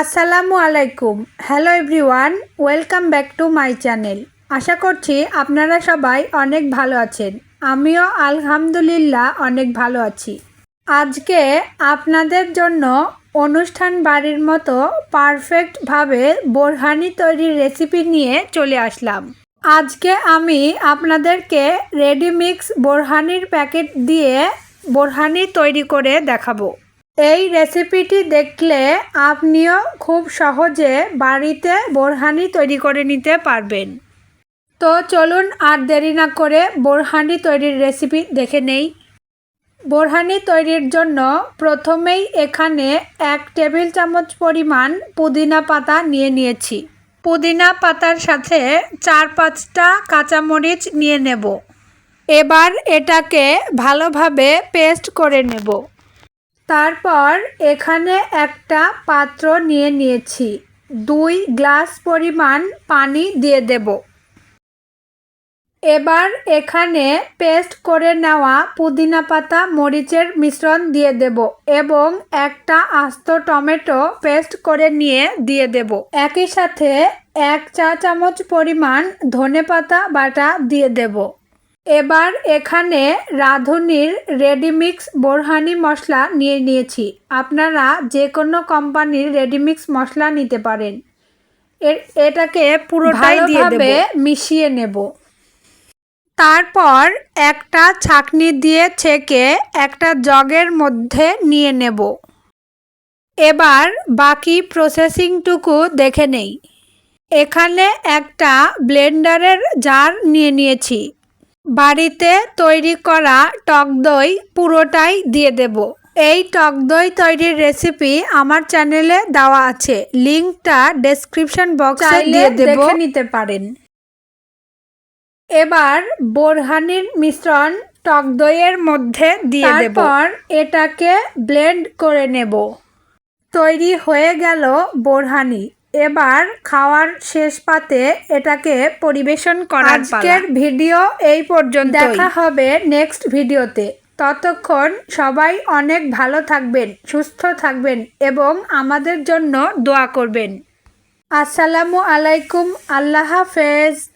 আসসালামু আলাইকুম। Hello everyone welcome back to my channel আশা করছি আপনারা সবাই অনেক ভালো আছেন। আমিও আলহামদুলিল্লাহ অনেক ভালো আছি। আজকে আপনাদের জন্য অনুষ্ঠান বাড়ির মতো পারফেক্টভাবে বোরহানি তৈরির রেসিপি নিয়ে চলে আসলাম। আজকে আমি আপনাদেরকে রেডিমিক্স বোরহানির প্যাকেট দিয়ে বোরহানি তৈরি করে দেখাবো। এই রেসিপিটি দেখলে আপনিও খুব সহজে বাড়িতে বোরহানি তৈরি করে নিতে পারবেন। তো চলুন আর দেরি না করে বোরহানি তৈরির রেসিপি দেখে নেই। বোরহানি তৈরির জন্য প্রথমেই এখানে এক টেবিল চামচ পরিমাণ পুদিনা পাতা নিয়ে নিয়েছি। পুদিনা পাতার সাথে চার পাঁচটা কাঁচামরিচ নিয়ে নেব। এবার এটাকে ভালোভাবে পেস্ট করে নেব। তারপর এখানে একটা পাত্র নিয়ে নিয়েছি। দুই গ্লাস পরিমাণ পানি দিয়ে দেব। এবার এখানে পেস্ট করে নেওয়া পুদিনা পাতা, মরিচের মিশ্রণ দিয়ে দেব এবং একটা আস্ত টমেটো পেস্ট করে নিয়ে দিয়ে দেব। একই সাথে এক চা চামচ পরিমাণ ধনেপাতা বাটা দিয়ে দেব। এবার এখানে রাঁধুনির রেডিমিক্স বোরহানি মশলা নিয়ে নিয়েছি। আপনারা যে কোনো কোম্পানির রেডিমিক্স মশলা নিতে পারেন। এর এটাকে পুরোটাই দিয়ে মিশিয়ে নেব। তারপর একটা ছাকনি দিয়ে ছেঁকে একটা জগের মধ্যে নিয়ে নেব। এবার বাকি প্রসেসিংটুকু দেখে নেই। এখানে একটা ব্লেন্ডারের জার নিয়ে নিয়েছি। বাড়িতে তৈরি করা টক দই পুরোটাই দিয়ে দেব। এই টক দই তৈরির রেসিপি আমার চ্যানেলে দেওয়া আছে। লিংকটা ডেসক্রিপশন বক্সে দিয়ে দেব। নিতে পারেন। এবার বোরহানির মিশ্রণ টক দইয়ের মধ্যে দিয়ে দেব। তারপর এটাকে ব্লেন্ড করে নেব। তৈরি হয়ে গেল বোরহানি। এবার খাওয়ার শেষ পাতে এটাকে পরিবেশন করার আজকের ভিডিও এই পর্যন্ত দেখা হবে নেক্সট ভিডিওতে। ততক্ষণ সবাই অনেক ভালো থাকবেন সুস্থ থাকবেন এবং আমাদের জন্য দোয়া করবেন। আসসালামু আলাইকুম আল্লাহ হাফেজ।